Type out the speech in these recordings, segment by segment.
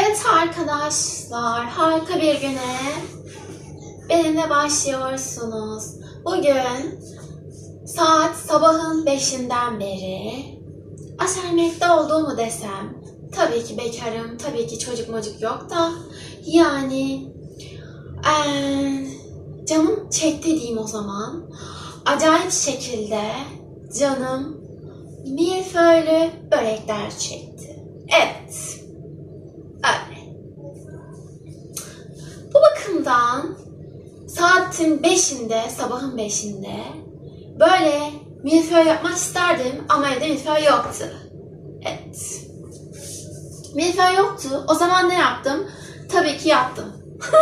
Evet arkadaşlar, harika bir güne benimle başlıyorsunuz. Bugün saat sabahın beşinden beri aşermekte olduğumu desem, tabii ki bekarım, tabii ki çocuk mocuk yok da yani eee, canım çekti diyeyim o zaman. Acayip şekilde canım milföylü börekler çekti. Evet. Öyle. Bakımdan saatin 5'inde, sabahın 5'inde böyle milföy yapmak isterdim ama evde milföy yoktu. Evet. Milföy yoktu. O zaman ne yaptım? Tabii ki yattım.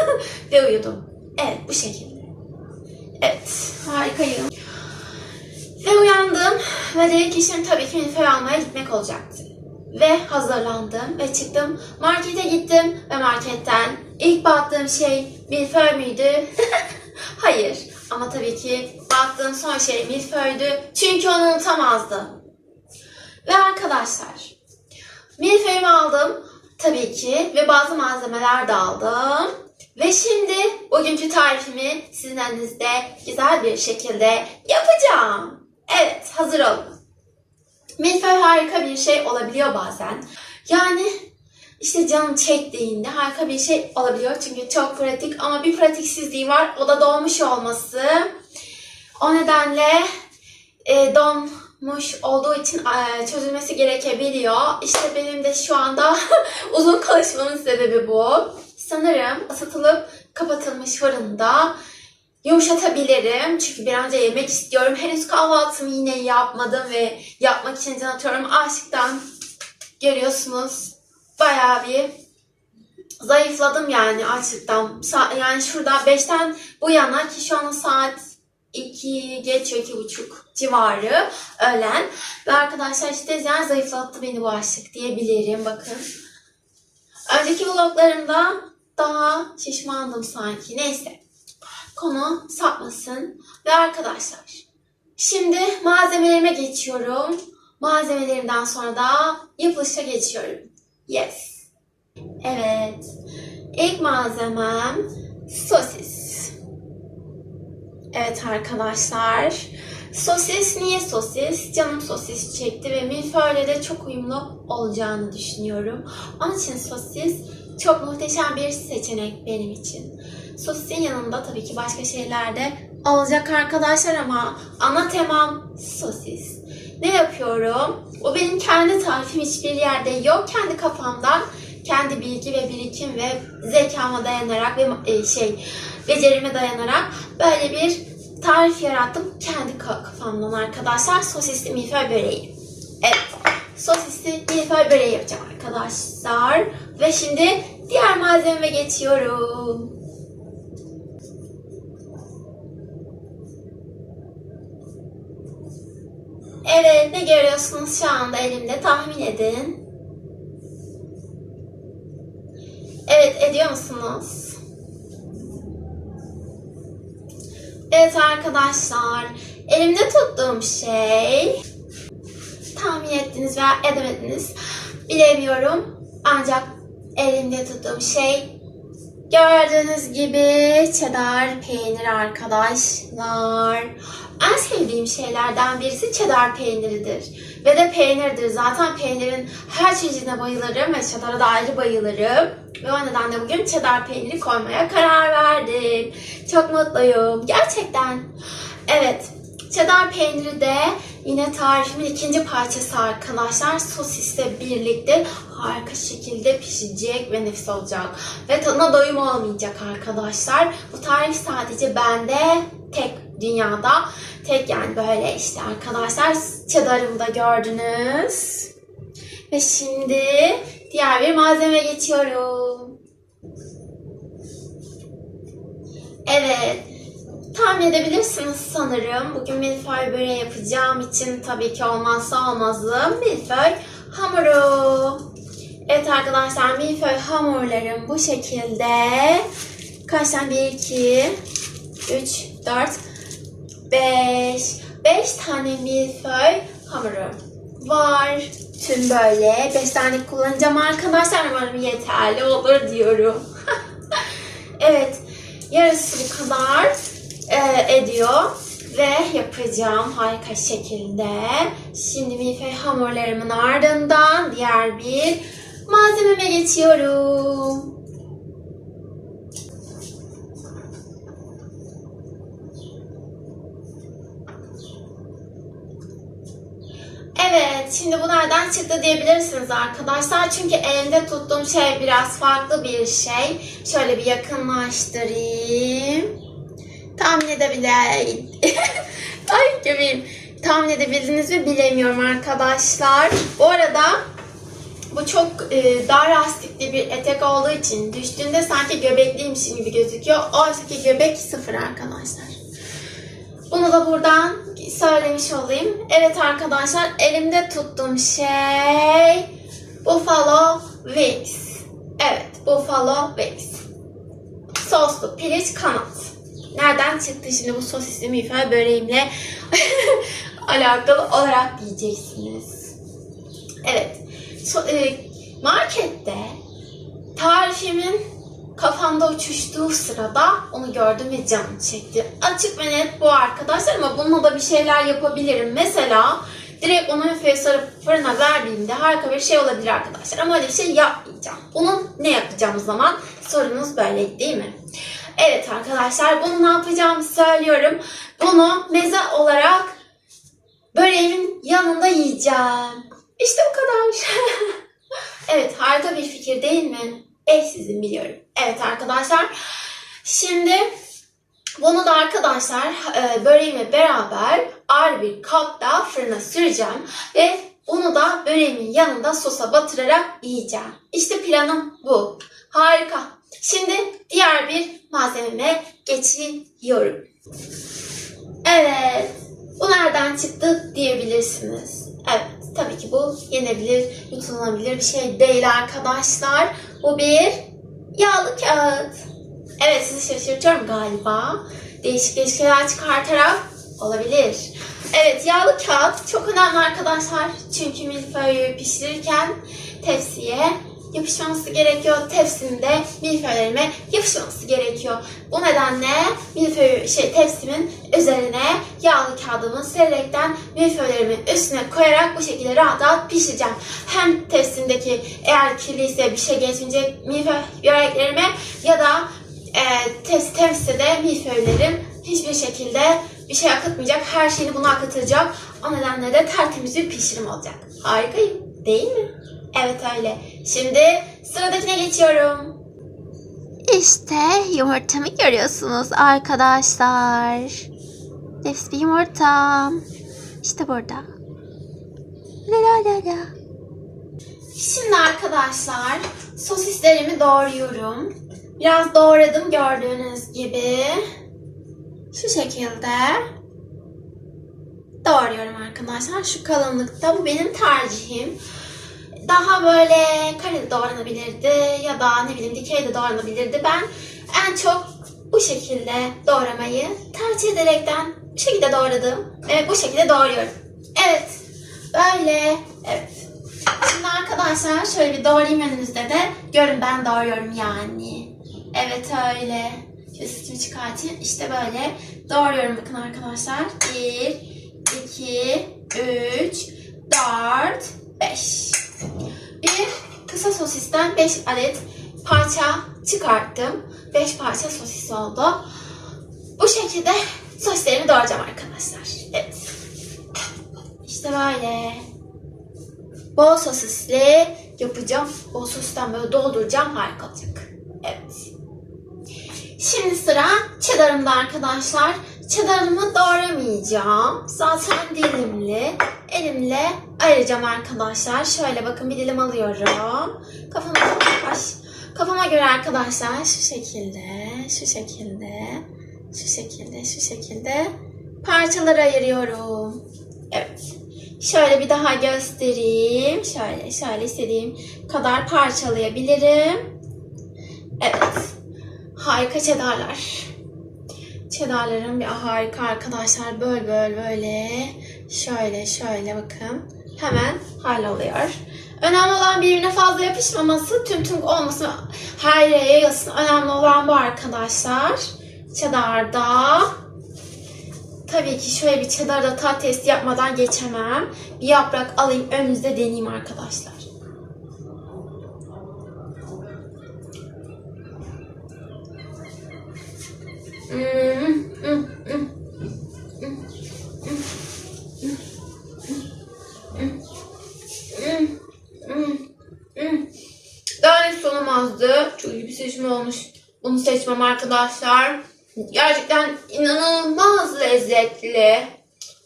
Ve uyudum. Evet bu şekilde. Evet harikayım. Ve uyandım ve dedim ki şimdi tabii ki milföy almaya gitmek olacaktı. Ve hazırlandım ve çıktım. Markete gittim ve marketten ilk baktığım şey milföy müydü? Hayır. Ama tabii ki baktığım son şey milföydü. Çünkü onu unutamazdım. Ve arkadaşlar milföyümü aldım tabii ki ve bazı malzemeler de aldım. Ve şimdi bugünkü tarifimi sizin elinizde güzel bir şekilde yapacağım. Evet hazır olun. Milföy harika bir şey olabiliyor bazen. Yani işte canım çektiğinde harika bir şey olabiliyor. Çünkü çok pratik ama bir pratiksizliği var. O da donmuş olması. O nedenle e, donmuş olduğu için e, çözülmesi gerekebiliyor. İşte benim de şu anda uzun konuşmamın sebebi bu. Sanırım ısıtılıp kapatılmış fırında yumuşatabilirim. Çünkü bir an önce yemek istiyorum. Henüz kahvaltımı yine yapmadım ve yapmak için can atıyorum. Aşıktan görüyorsunuz bayağı bir zayıfladım yani açlıktan. Yani şurada 5'ten bu yana ki şu an saat 2 geçiyor, iki buçuk civarı öğlen. Ve arkadaşlar işte yani zayıflattı beni bu açlık diyebilirim bakın. Önceki vloglarımda daha şişmandım sanki. Neyse konu sapmasın. Ve arkadaşlar şimdi malzemelerime geçiyorum. Malzemelerimden sonra da yapılışa geçiyorum. Yes. Evet. İlk malzemem sosis. Evet arkadaşlar. Sosis niye sosis? Canım sosis çekti ve milföyle de çok uyumlu olacağını düşünüyorum. Onun için sosis çok muhteşem bir seçenek benim için. Sosisin yanında tabii ki başka şeyler de olacak arkadaşlar ama ana temam sosis. Ne yapıyorum? O benim kendi tarifim hiçbir yerde yok. Kendi kafamdan, kendi bilgi ve birikim ve zekama dayanarak ve e, şey becerime dayanarak böyle bir tarif yarattım. Kendi ka- kafamdan arkadaşlar. Sosisli milföy böreği. Evet. Sosisli milföy böreği yapacağım arkadaşlar. Ve şimdi diğer malzememe geçiyorum. Evet, ne görüyorsunuz şu anda elimde? Tahmin edin. Evet, ediyor musunuz? Evet arkadaşlar, elimde tuttuğum şey tahmin ettiniz veya edemediniz bilemiyorum. Ancak elimde tuttuğum şey gördüğünüz gibi cheddar peynir arkadaşlar. En sevdiğim şeylerden birisi cheddar peyniridir. Ve de peynirdir. Zaten peynirin her çeşidine bayılırım ve cheddar'a da ayrı bayılırım. Ve o nedenle bugün cheddar peyniri koymaya karar verdim. Çok mutluyum. Gerçekten. Evet. Cheddar peyniri de yine tarifimin ikinci parçası arkadaşlar. Sosisle birlikte harika şekilde pişecek ve nefis olacak. Ve tadına doyum olmayacak arkadaşlar. Bu tarif sadece bende tek dünyada. Tek yani böyle işte arkadaşlar cheddar'ımı da gördünüz. Ve şimdi diğer bir malzeme geçiyorum. Evet. Tahmin edebilirsiniz sanırım. Bugün milföy böreği yapacağım için tabii ki olmazsa olmazım milföy hamuru. Evet arkadaşlar milföy hamurlarım bu şekilde. Kaç tane? 1, 2, 3, 4, 5. 5 tane milföy hamurum var. Tüm böyle 5 tane kullanacağım arkadaşlar. Umarım yeterli olur diyorum. evet. Yarısı kadar e, ediyor. Ve yapacağım harika şekilde. Şimdi milföy hamurlarımın ardından diğer bir malzememe geçiyorum. Evet, şimdi bu nereden çıktı diyebilirsiniz arkadaşlar. Çünkü elimde tuttuğum şey biraz farklı bir şey. Şöyle bir yakınlaştırayım. Tahmin edebilir. Ay göbeğim. Tahmin edebildiniz mi bilemiyorum arkadaşlar. Bu arada bu çok e, dar lastikli bir etek olduğu için düştüğünde sanki göbekliymişim gibi gözüküyor. Oysa ki göbek sıfır arkadaşlar. Bunu da buradan söylemiş olayım. Evet arkadaşlar elimde tuttuğum şey Buffalo Wings. Evet Buffalo Wings. Soslu piliç kanat. Nereden çıktı şimdi bu sosisli miğfer böreğimle alakalı olarak diyeceksiniz. Evet. So- e, markette tarifimin kafamda uçuştuğu sırada onu gördüm ve canım çekti. Açık ve net bu arkadaşlar ama bununla da bir şeyler yapabilirim. Mesela direkt onu müfeye sarıp fırına verdiğimde harika bir şey olabilir arkadaşlar. Ama öyle bir şey yapmayacağım. Bunun ne yapacağım zaman? Sorunuz böyle değil mi? Evet arkadaşlar bunu ne yapacağımı söylüyorum. Bunu meze olarak böreğimin yanında yiyeceğim. İşte bu kadar. evet harika bir fikir değil mi? Eşsizim biliyorum. Evet arkadaşlar. Şimdi bunu da arkadaşlar e, böreğimle beraber ağır bir kapta fırına süreceğim. Ve bunu da böreğimin yanında sosa batırarak yiyeceğim. İşte planım bu. Harika. Şimdi diğer bir malzememe geçiyorum. Evet. Bu nereden çıktı diyebilirsiniz. Evet. Tabii ki bu yenebilir, yutulabilir bir şey değil arkadaşlar. Bu bir yağlı kağıt. Evet sizi şaşırtıyorum galiba. Değişik değişik şeyler çıkartarak olabilir. Evet yağlı kağıt çok önemli arkadaşlar. Çünkü milföyü pişirirken tepsiye yapışmaması gerekiyor. Tepsimde milföylerime yapışmaması gerekiyor. Bu nedenle milföyü şey tepsimin üzerine yağlı kağıdımı sererekten milföylerimin üstüne koyarak bu şekilde rahat rahat pişireceğim. Hem tepsimdeki eğer kirliyse bir şey geçmeyecek milföy böreklerime ya da e, tepsi tepside de milföylerim hiçbir şekilde bir şey akıtmayacak. Her şeyini buna akıtacak. O nedenle de tertemiz bir pişirim olacak. Harikayım. Değil mi? Evet öyle. Şimdi sıradakine geçiyorum. İşte yumurtamı görüyorsunuz arkadaşlar. Nefis bir yumurtam. İşte burada. La la la la. Şimdi arkadaşlar sosislerimi doğruyorum. Biraz doğradım gördüğünüz gibi. Şu şekilde doğruyorum arkadaşlar. Şu kalınlıkta bu benim tercihim. Daha böyle kareli doğranabilirdi ya da ne bileyim dikey de doğranabilirdi. Ben en çok bu şekilde doğramayı tercih ederekten bu şekilde doğradım. Evet bu şekilde doğruyorum. Evet böyle evet. Şimdi arkadaşlar şöyle bir doğrayayım önünüzde de görün ben doğruyorum yani. Evet öyle. Şöyle sütümü çıkartayım. İşte böyle doğruyorum bakın arkadaşlar. 1, 2, 3, 4, 5. Bir kısa sosisten 5 adet parça çıkarttım. 5 parça sosis oldu. Bu şekilde sosislerimi doğrayacağım arkadaşlar. Evet. İşte böyle. Bol sosisli yapacağım. Bol sosisten böyle dolduracağım. Harika olacak. Evet. Şimdi sıra cheddar'ımda arkadaşlar. Cheddar'ımı doğramayacağım. Zaten dilimli. Elimle ayıracağım arkadaşlar. Şöyle bakın bir dilim alıyorum. Kafama, ay, kafama göre arkadaşlar şu şekilde, şu şekilde, şu şekilde, şu şekilde parçalara ayırıyorum. Evet. Şöyle bir daha göstereyim. Şöyle, şöyle istediğim kadar parçalayabilirim. Evet. Harika çedarlar. Çedarlarım bir harika arkadaşlar. Böyle böyle böyle. Şöyle şöyle bakın. hemen halloluyor. Önemli olan birbirine fazla yapışmaması, tüm tüm olması, her yere yayılsın. Önemli olan bu arkadaşlar. Cheddar'da. Tabii ki şöyle bir cheddar'da tat testi yapmadan geçemem. Bir yaprak alayım önünüzde deneyeyim arkadaşlar. Hmm, hmm, hmm. Yani sonumazdı. Çok iyi bir seçim olmuş. Bunu seçmem arkadaşlar. Gerçekten inanılmaz lezzetli.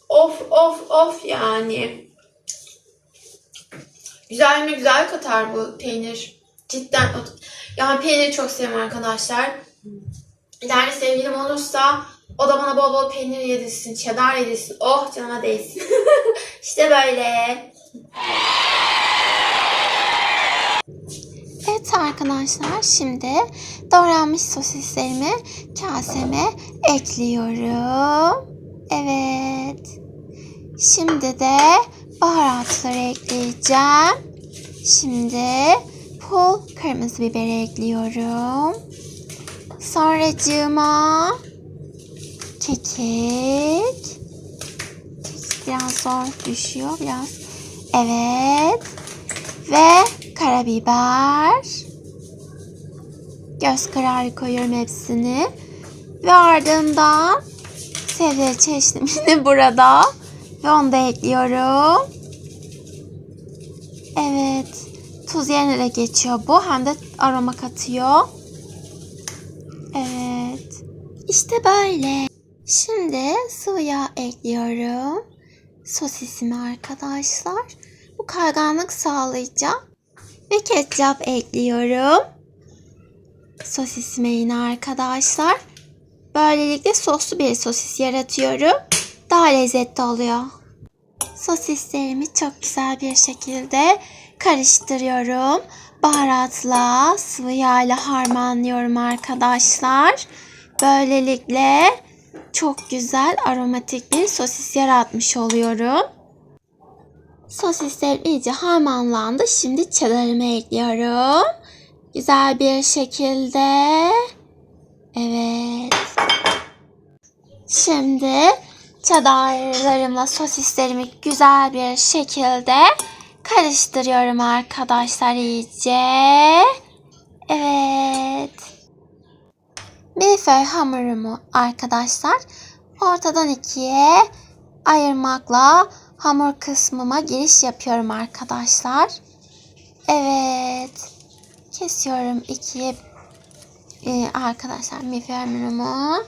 Of of of yani. Güzel mi güzel katar bu peynir. Cidden. Yani peyniri çok seviyorum arkadaşlar. Yani sevgilim olursa o da bana bol bol peynir yedirsin, cheddar yedirsin. Oh canıma değsin. işte böyle. Evet arkadaşlar şimdi doğranmış sosislerimi kaseme ekliyorum. Evet. Şimdi de baharatları ekleyeceğim. Şimdi pul kırmızı biberi ekliyorum. Sonracığıma kekik. Kekik biraz zor düşüyor biraz. Evet. Ve karabiber. Göz kararı koyuyorum hepsini. Ve ardından sebze çeşnimini burada. Ve onu da ekliyorum. Evet. Tuz yerine de geçiyor bu. Hem de aroma katıyor. Evet. İşte böyle. Şimdi sıvı yağ ekliyorum. Sosisimi arkadaşlar. Bu kayganlık sağlayacak. Ve ketçap ekliyorum. Sosisime yine arkadaşlar. Böylelikle soslu bir sosis yaratıyorum. Daha lezzetli oluyor. Sosislerimi çok güzel bir şekilde karıştırıyorum. Baharatla, sıvı yağla harmanlıyorum arkadaşlar. Böylelikle çok güzel aromatik bir sosis yaratmış oluyorum. Sosislerim iyice harmanlandı. Şimdi cheddar'ımı ekliyorum. Güzel bir şekilde. Evet. Şimdi cheddar'larımla sosislerimi güzel bir şekilde karıştırıyorum arkadaşlar iyice. Evet. Milföy hamurumu arkadaşlar ortadan ikiye ayırmakla hamur kısmıma giriş yapıyorum arkadaşlar. Evet. Kesiyorum ikiye ee, arkadaşlar milföy hamurumu.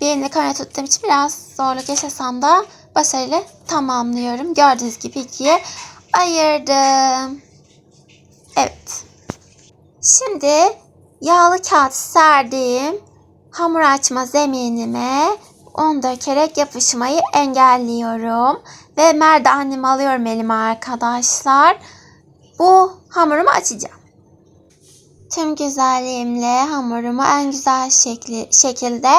Birini kamera tuttuğum için biraz zorluk yaşasam da başarıyla tamamlıyorum. Gördüğünüz gibi ikiye ayırdım. Evet. Şimdi yağlı kağıt serdiğim hamur açma zeminime un dökerek yapışmayı engelliyorum. Ve merdanemi alıyorum elime arkadaşlar. Bu hamurumu açacağım. Tüm güzelliğimle hamurumu en güzel şekli, şekilde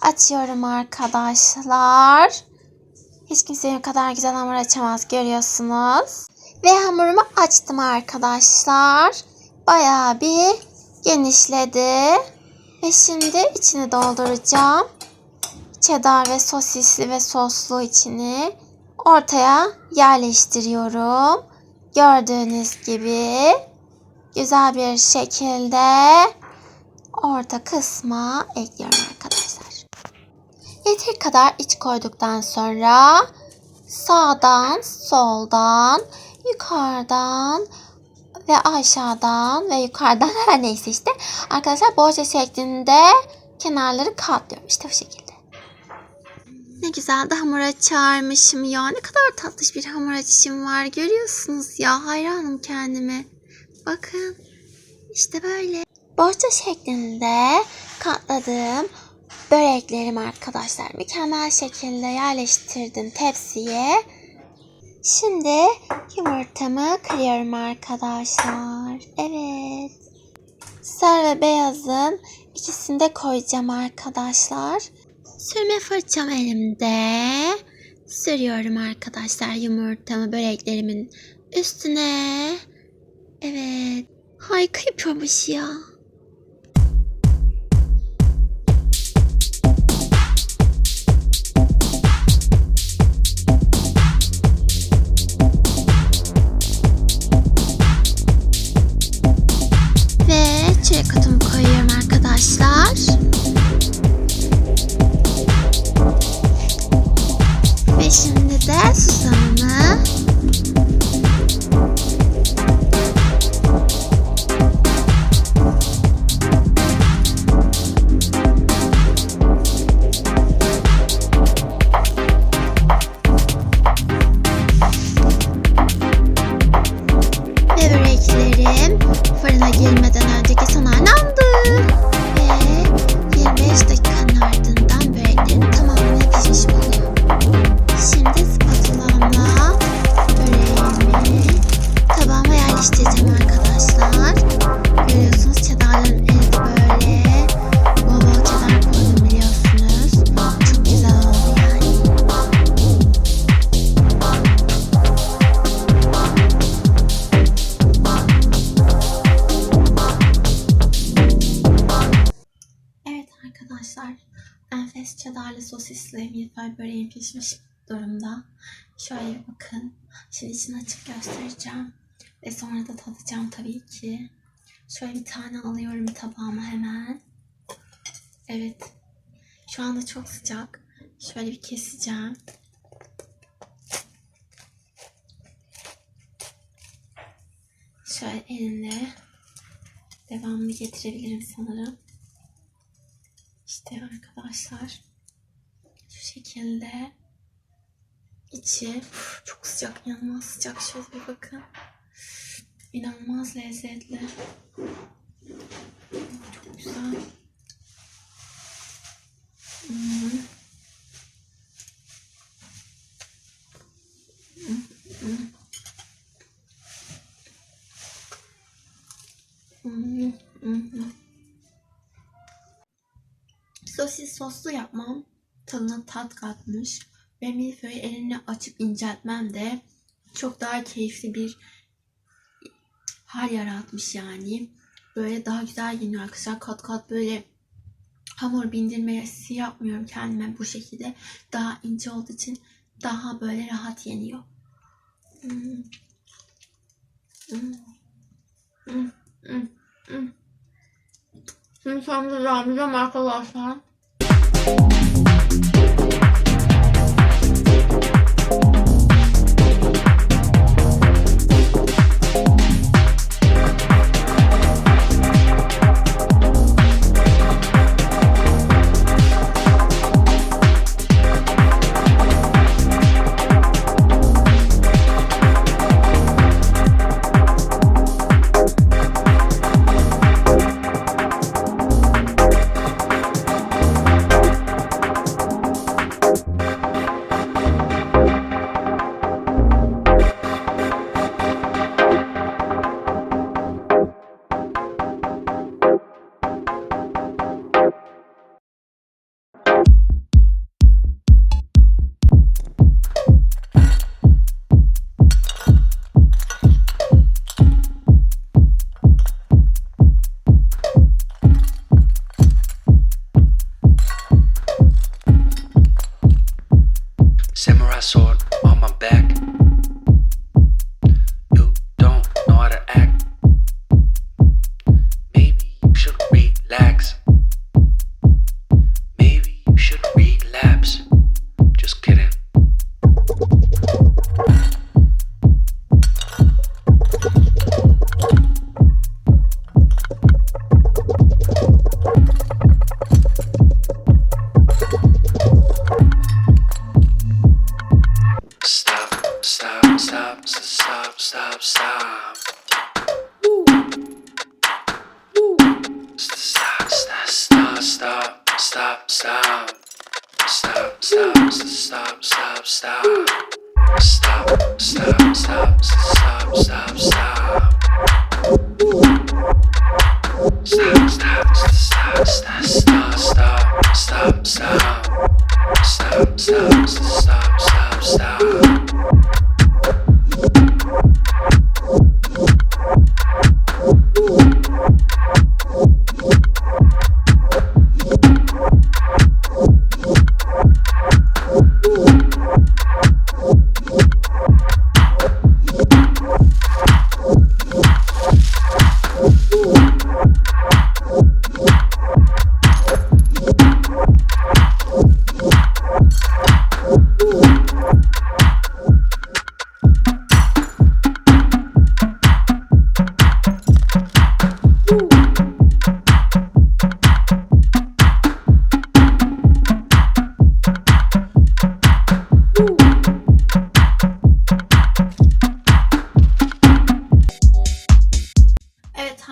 açıyorum arkadaşlar. Hiç kimse benim kadar güzel hamur açamaz görüyorsunuz. Ve hamurumu açtım arkadaşlar. Bayağı bir genişledi. Ve şimdi içini dolduracağım. Cheddar ve sosisli ve soslu içini ortaya yerleştiriyorum. Gördüğünüz gibi güzel bir şekilde orta kısma ekliyorum arkadaşlar. Yeteri kadar iç koyduktan sonra sağdan, soldan, yukarıdan ve aşağıdan ve yukarıdan her neyse işte arkadaşlar boğaça şeklinde kenarları katlıyorum. İşte bu şekilde. Ne güzel de hamur açarmışım ya. Ne kadar tatlış bir hamur açışım var. Görüyorsunuz ya. Hayranım kendime. Bakın. İşte böyle. Bohça şeklinde katladığım böreklerim arkadaşlar. Mükemmel şekilde yerleştirdim tepsiye. Şimdi yumurtamı kırıyorum arkadaşlar. Evet. Sarı ve beyazın ikisini de koyacağım arkadaşlar. Sürme fırçam elimde. sürüyorum arkadaşlar yumurtamı böreklerimin üstüne. Evet. Harika yapıyormuş ya. Ve otumu koyuyorum arkadaşlar. Ve şimdi de susamını pişmiş durumda. Şöyle bakın. Şimdi içini açıp göstereceğim. Ve sonra da tadacağım tabii ki. Şöyle bir tane alıyorum tabağıma hemen. Evet. Şu anda çok sıcak. Şöyle bir keseceğim. Şöyle elimle devamını getirebilirim sanırım. İşte arkadaşlar şekilde içi çok sıcak inanılmaz sıcak şöyle bir bakın inanılmaz lezzetli çok güzel Hmm. Hmm, hmm. Hmm, hmm, hmm. Sosis soslu yapmam tadına tat katmış ve milföyü elinle açıp inceltmem de çok daha keyifli bir hal yaratmış yani. Böyle daha güzel yeniyor arkadaşlar. Kat kat böyle hamur bindirmesi yapmıyorum kendime bu şekilde. Daha ince olduğu için daha böyle rahat yeniyor. Hmm. Hmm. Hmm. Hmm. Hmm. Şimdi devam edeceğim arkadaşlar.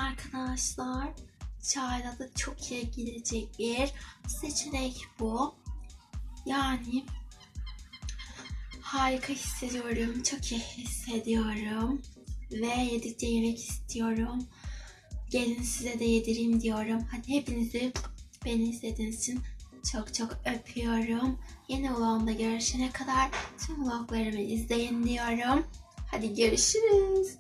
Arkadaşlar, çayla da çok iyi gidecek bir seçenek bu. Yani harika hissediyorum, çok iyi hissediyorum ve yedikçe yemek istiyorum. Gelin size de yedireyim diyorum. Hadi hepinizi beni izlediğiniz için çok çok öpüyorum. Yeni vlogumda görüşene kadar tüm vloglarımı izleyin diyorum. Hadi görüşürüz.